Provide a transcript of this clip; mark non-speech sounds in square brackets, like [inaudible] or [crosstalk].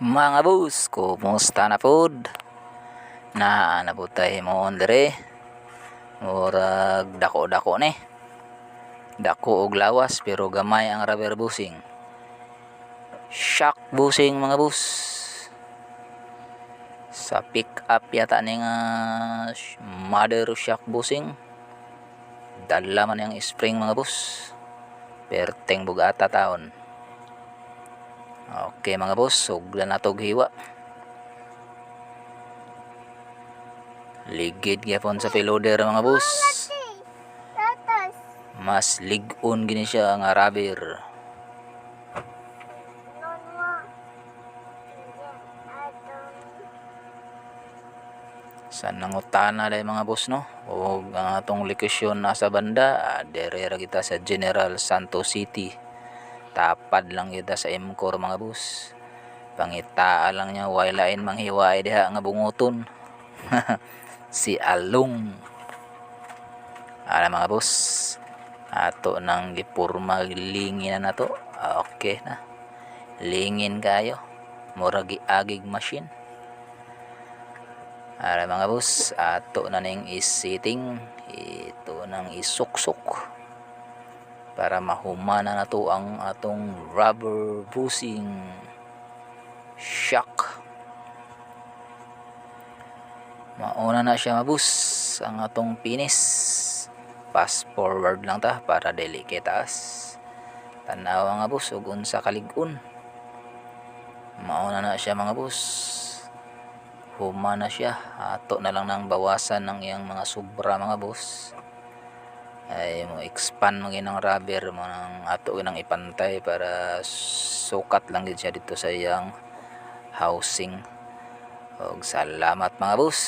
Mga boss, kumusta na pod? Na na po tayo mo dire. Murag dako-dako ni. Dako og lawas pero gamay ang rubber busing. Shock busing mga boss. Sa pick up yata ni nga mother shock busing. Dala man yung spring mga boss. Perteng bugata taon. Okay mga boss, sugla na tog hiwa. Ligid gyapon sa piloder mga boss. Mas ligon gini siya nga. Atong. Sa nangutana dai mga boss no. O ang atong lokasyon nasa banda, ah, dere ra kita sa General Santos City. Tapad lang kita sa MCOR mga boss. Pangitaa lang niya wailain manghiwaay diha nga bunguton. [laughs] si Along. Ala mga boss. Ato nang gipurma lingin na nato. Ah, Okay na. Lingin kayo. Murag agig machine. Ara mga boss, ato na ning is-sitting, ito nang isuksok para mahumana na to ang atong rubber busing shock. Mauna na siya mabus ang atong pinis. Pass forward lang ta para dili. Tanawa nga bus ug unsa kalig-on. Mauna na siya mga bus huma na siya ato na lang nang bawasan ng iyang mga sobra mga boss ay mo expand mo ginang rubber mo nang ato ginang ipantay para sukat lang gid siya dito sa iyang housing. Og salamat mga boss